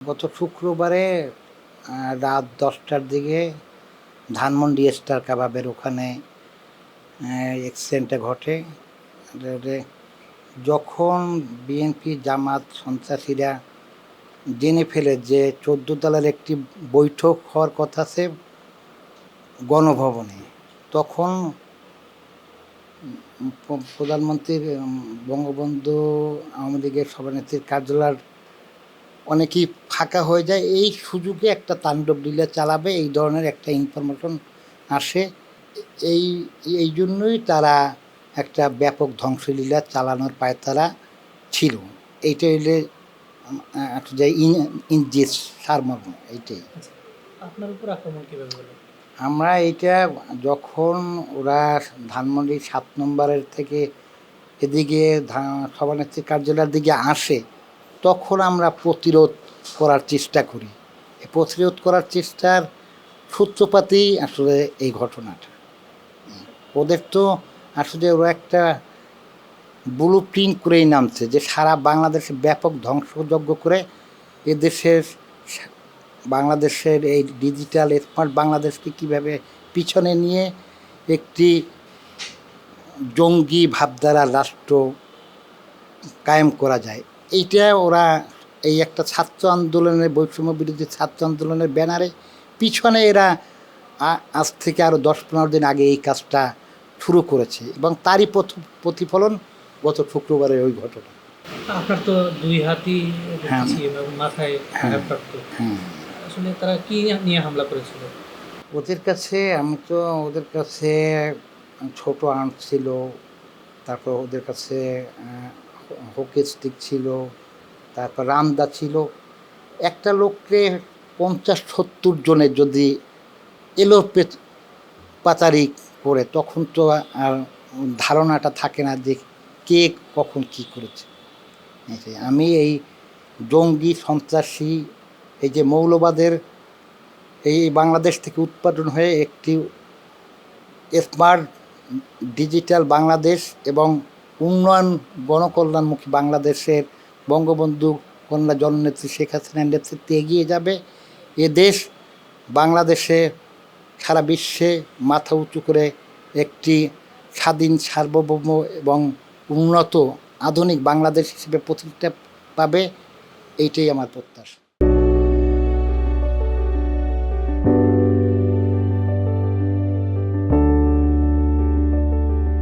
গত শুক্রবারে রাত দশটার দিকে ধানমন্ডি স্টার কাবাবের ওখানে অ্যাক্সিডেন্টটা ঘটে। যখন বিএনপি জামাত সন্ত্রাসীরা জেনে ফেলে যে চোদ্দ তলার একটি বৈঠক হওয়ার কথা আছে গণভবনে, তখন প্রধানমন্ত্রীর বঙ্গবন্ধু আওয়ামী লীগের সভানেত্রীর কার্যালয় অনেকেই ফাঁকা হয়ে যায়। এই সুযোগে একটা তাণ্ডব লীলা চালাবে এই ধরনের একটা ইনফরমেশন আসে। এই এই জন্যই তারা একটা ব্যাপক ধ্বংসলীলা চালানোর পায় তারা ছিল। এইটা যে ইন ইন সারমর্ম এইটাই। আপনার উপর আক্রমণ কীভাবে হলো? আমরা এইটা যখন ওরা ধানমন্ডি সাত নম্বরের থেকে এদিকে সভানেত্রী কার্যালয়ের দিকে আসে তখন আমরা প্রতিরোধ করার চেষ্টা করি। প্রতিরোধ করার চেষ্টার সূত্রপাতেই আসলে এই ঘটনাটা। ওদের তো আসলে ওরা একটা ব্লু প্রিন্ট করেই নামছে যে সারা বাংলাদেশে ব্যাপক ধ্বংসযজ্ঞ করে এদেশের বাংলাদেশের এই ডিজিটাল স্মার্ট বাংলাদেশকে কীভাবে পিছনে নিয়ে একটি জঙ্গি ভাবধারা রাষ্ট্র কায়েম করা যায় এইটা ওরা এই একটা ছাত্র আন্দোলনের বৈষম্য বিরোধী ছাত্র আন্দোলনের ব্যানারে। পিছনে এরা আজ থেকে আরও দশ পনেরো দিন আগে এই কাজটা শুরু করেছে এবং তারই প্রতিফলন গত শুক্রবারের ওই ঘটনা। আপনার তো দুই হাতই হ্যাঁ। মাথায় হ্যাঁ। হুম আসলে তারা কি নিয়ে হামলা করেছিল? ওদের কাছে আমি তো ওদের কাছে ছোট আর্ম ছিল তারপর ওদের কাছে হকি স্টিক ছিল, তারপর রামদা ছিল। একটা লোককে পঞ্চাশ সত্তর জনের যদি এলো পে- পাচারি করে, তখন তো আর ধারণাটা থাকে না যে কে কখন কি করেছে। আমি এই জঙ্গি, সন্ত্রাসী, এই যে মৌলবাদের এই বাংলাদেশ থেকে উৎপাদন হয়ে একটি স্মার্ট ডিজিটাল বাংলাদেশ এবং উন্নয়ন গণকল্যাণমুখী বাংলাদেশের বঙ্গবন্ধু কন্যা জননেত্রী শেখ হাসিনার নেতৃত্বে এগিয়ে যাবে। এ দেশ বাংলাদেশে সারা বিশ্বে মাথা উঁচু করে একটি স্বাধীন, সার্বভৌম এবং উন্নত, আধুনিক বাংলাদেশ হিসেবে প্রতিষ্ঠা পাবে। এইটাই আমার প্রত্যাশা।